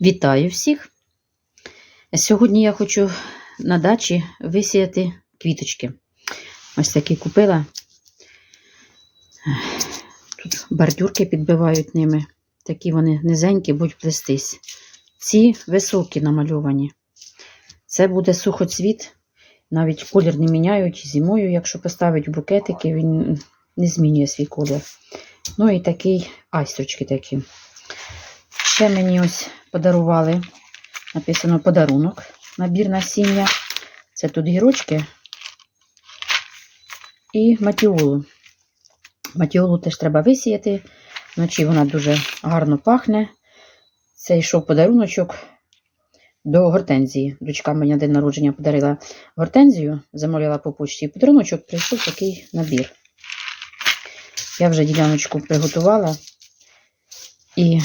Вітаю всіх! Сьогодні я хочу на дачі висіяти квіточки. Ось такі купила. Тут бордюрки підбивають ними. Такі вони низенькі, будуть плестись. Ці високі намальовані. Це буде сухоцвіт. Навіть колір не міняють зимою, якщо поставить букетики, він не змінює свій колір. Ну і такий айстрочки такі. Ще мені ось подарували, написано подарунок, набір насіння. Це тут гірочки і матіолу. Матіолу теж треба висіяти. Вночі вона дуже гарно пахне. Це йшов подаруночок до гортензії. Дочка мені день народження подарила гортензію, замовляла по почті. І подаруночок прийшов такий набір. Я вже діляночку приготувала і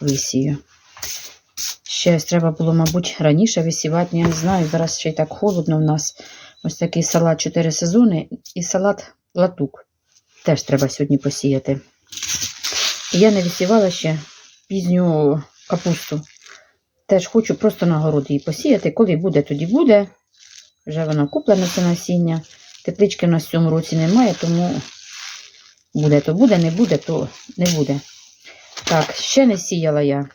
висію. Ще треба було, мабуть, раніше висівати, я не знаю. Зараз ще й так холодно в нас. Ось такий салат 4 сезони і салат латук. Теж треба сьогодні посіяти. Я не висівала ще пізню капусту. Теж хочу просто на городі її посіяти. Коли буде, тоді буде. Вже воно куплене це насіння. Теплички в нас в цьому році немає, тому буде, то буде, не буде, то не буде. Так, ще не сіяла я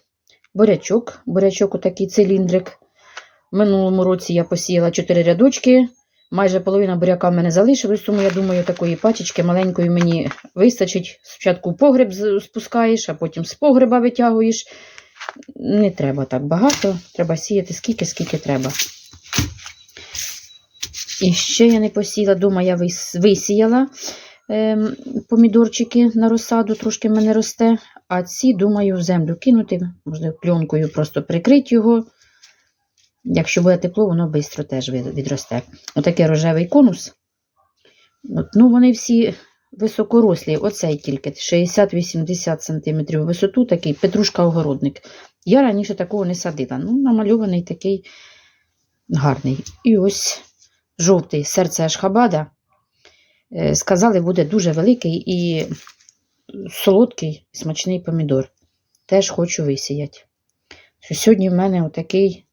бурячок. Бурячок отакий циліндрик. В минулому році я посіяла 4 рядочки. Майже половина буряка в мене залишилась, тому я думаю, такої пачечки маленької мені вистачить. Спочатку в погреб спускаєш, а потім з погреба витягуєш. Не треба так багато. Треба сіяти скільки, скільки треба. І ще я не посіяла, дома я висіяла ем, помідорчики на розсаду, трошки в мене росте. А ці, думаю, в землю кинути, можливо, пленкою просто прикрити його. Якщо буде тепло, воно швидко теж відросте. Отакий рожевий конус. От, ну, вони всі високорослі, оцей тільки 60-80 см висоту, такий петрушка-огородник. Я раніше такого не садила. Ну, намальований такий гарний. І ось жовтий серце Ашхабада. Е, Сказали, буде дуже великий і солодкий, смачний помідор. Теж хочу висіяти. Що Сьогодні в мене отакий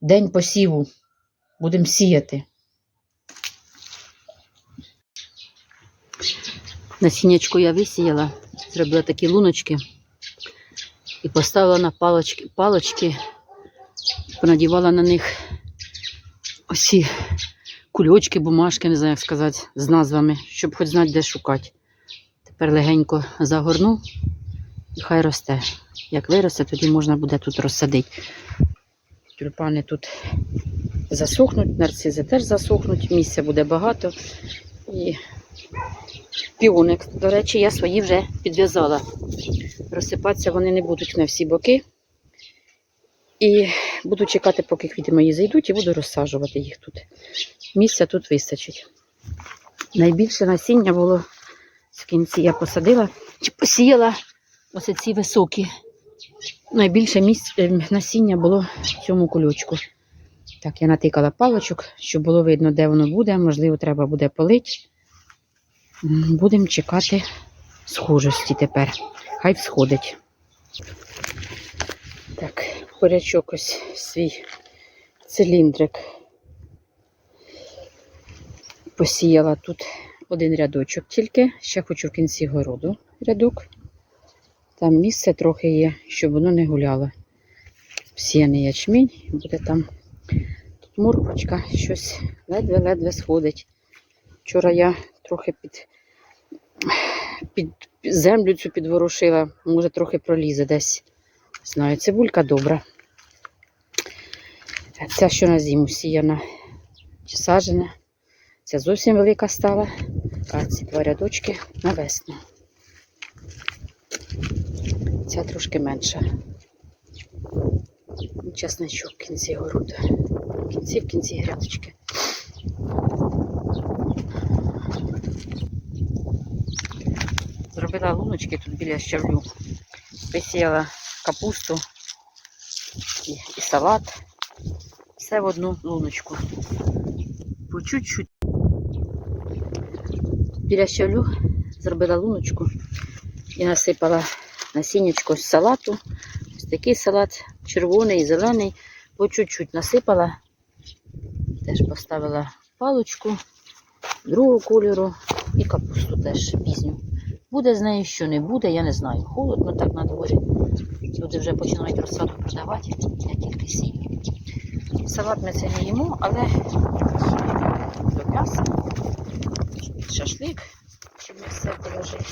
день посіву. Будемо сіяти. Насіннячку я висіяла, зробила такі луночки і поставила на палочки, палочки, понадівала на них оці кульочки, бумажки, не знаю, як сказати, з назвами, щоб хоч знати, де шукати. Тепер легенько загорну і хай росте. Як виросте, тоді можна буде тут розсадити. Тюльпани тут засохнуть, нарцизи теж засохнуть, місця буде багато. І піоник, до речі, я свої вже підв'язала. Розсипатися вони не будуть на всі боки. І буду чекати, поки квіти мої зайдуть, і буду розсаджувати їх тут. Місця тут вистачить. Найбільше насіння було в кінці я посадила чи посіяла ось ці високі. Найбільше місць е, насіння було в цьому кульочку. Так, я натикала палочок, щоб було видно, де воно буде. Можливо, треба буде полити. Будемо чекати схожості тепер. Хай всходить. Так, порячок ось свій циліндрик. Посіяла тут один рядочок тільки. Ще хочу в кінці городу рядок. Там місце трохи є, щоб воно не гуляло. Всіяний ячмінь, буде там тут морквочка, щось ледве-ледве сходить. Вчора я трохи під, під землю цю підворушила, може трохи пролізе десь. Знаю, цибулька добра. Ця, що на зиму сіяна чи сажена. Ця зовсім велика стала, а ці два рядочки на весну. Ця трошки менша. Чесничок в кінці городу. В кінці, в кінці грядочки. Зробила луночки тут біля щавлю. Висіяла капусту і, і салат. Все в одну луночку. По чуть-чуть. Біля щавлю зробила луночку і насипала насіннячко з салату. Ось такий салат червоний, зелений. По чуть-чуть насипала. Теж поставила паличку другого кольору і капусту теж пізню. Буде з нею, що не буде, я не знаю. Холодно так на дворі. Люди вже починають розсаду продавати, я тільки сію. Салат ми це не їмо, але до м'яса, шашлик, щоб ми все положити.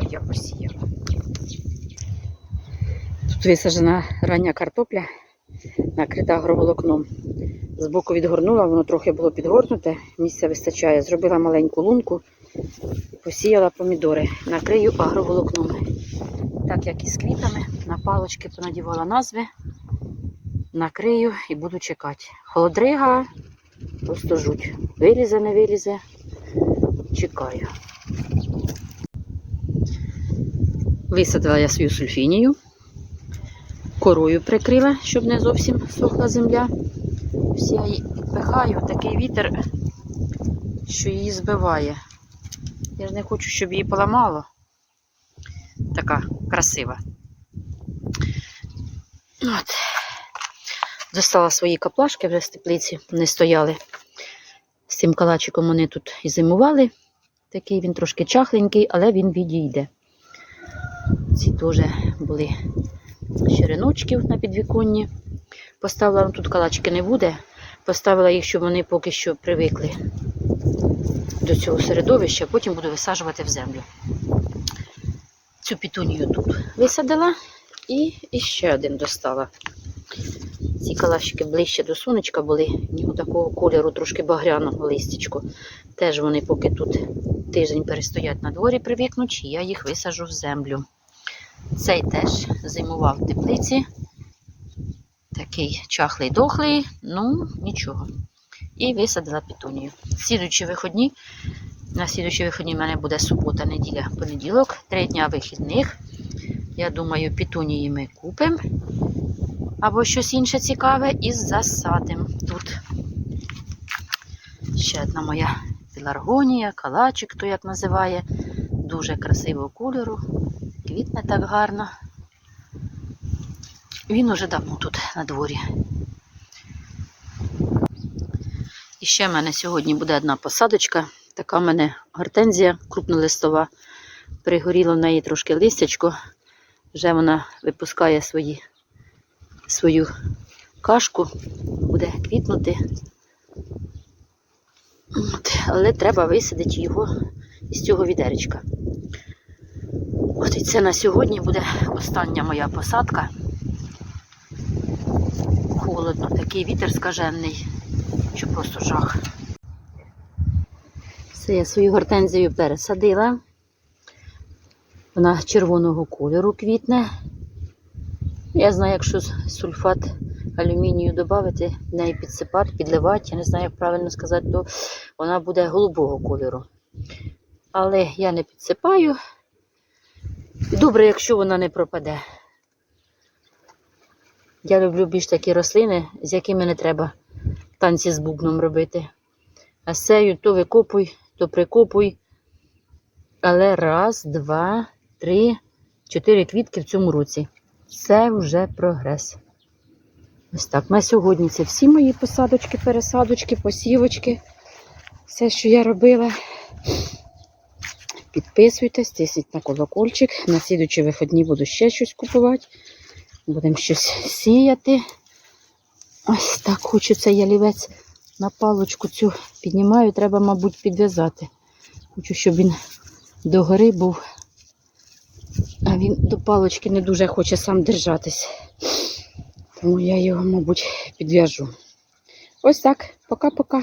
Ой, я посіяла. Тут висаджена рання картопля, накрита агроволокном. Збоку відгорнула, воно трохи було підгорнуте, місця вистачає. Зробила маленьку лунку, посіяла помідори, накрию агроволокном. Так як і з квітами, на палочки понадівала назви, накрию і буду чекати. Холодрига, просто жуть. Вилізе, не вилізе, чекаю. Висадила я свою сульфінію, корою прикрила, щоб не зовсім сохла земля. Ось я її підпихаю, такий вітер, що її збиває. Я ж не хочу, щоб її поламало. Така красива. От. Достала свої каплашки вже з теплиці, вони стояли. З цим калачиком вони тут і зимували. Такий він трошки чахленький, але він відійде. Ці теж були череночків на підвіконні. Поставила ну, тут калачки не буде. Поставила їх, щоб вони поки що привикли до цього середовища, потім буду висаджувати в землю. Цю пітунію тут висадила і ще один достала. Ці калачки ближче до сонечка були, нього такого кольору, трошки багряного листячку. Теж вони поки тут тиждень перестоять на дворі, привикнуть, і я їх висаджу в землю. Цей теж зимував в теплиці. Такий чахлий дохлий, ну нічого. І висадила пітунію. Слідуючі виходні. На слідуючі виходні в мене буде субота, неділя, понеділок, три дня вихідних. Я думаю, пітунії ми купимо. Або щось інше цікаве і засадимо тут. Ще одна моя пеларгонія, калачик, хто як називає. Дуже красивого кольору. Квітне так гарно. Він уже давно тут на дворі. І ще в мене сьогодні буде одна посадочка. Така в мене гортензія крупнолистова. Пригоріло в неї трошки листячко. Вже вона випускає свої, свою кашку, буде квітнути. От, але треба висадити його із цього відеречка. От і це на сьогодні буде остання моя посадка. Холодно, такий вітер скажений, що просто жах. Все, я свою гортензію пересадила. Вона червоного кольору квітне. Я знаю, якщо сульфат алюмінію додати, в неї підсипати, підливати, я не знаю, як правильно сказати, то вона буде голубого кольору. Але я не підсипаю. Добре, якщо вона не пропаде. Я люблю більш такі рослини, з якими не треба танці з бубном робити. А цією то викопуй, то прикопуй. Але раз, два, три, чотири квітки в цьому році. Це вже прогрес. Ось так. На сьогодні це всі мої посадочки, пересадочки, посівочки. Все, що я робила. Підписуйтесь, тисніть на колокольчик. На слідучі виходні буду ще щось купувати. Будемо щось сіяти. Ось так хочу цей ялівець на палочку цю піднімаю. Треба, мабуть, підв'язати. Хочу, щоб він догори був. А він до палочки не дуже хоче сам держатись. Тому я його, мабуть, підв'яжу. Ось так. Пока-пока.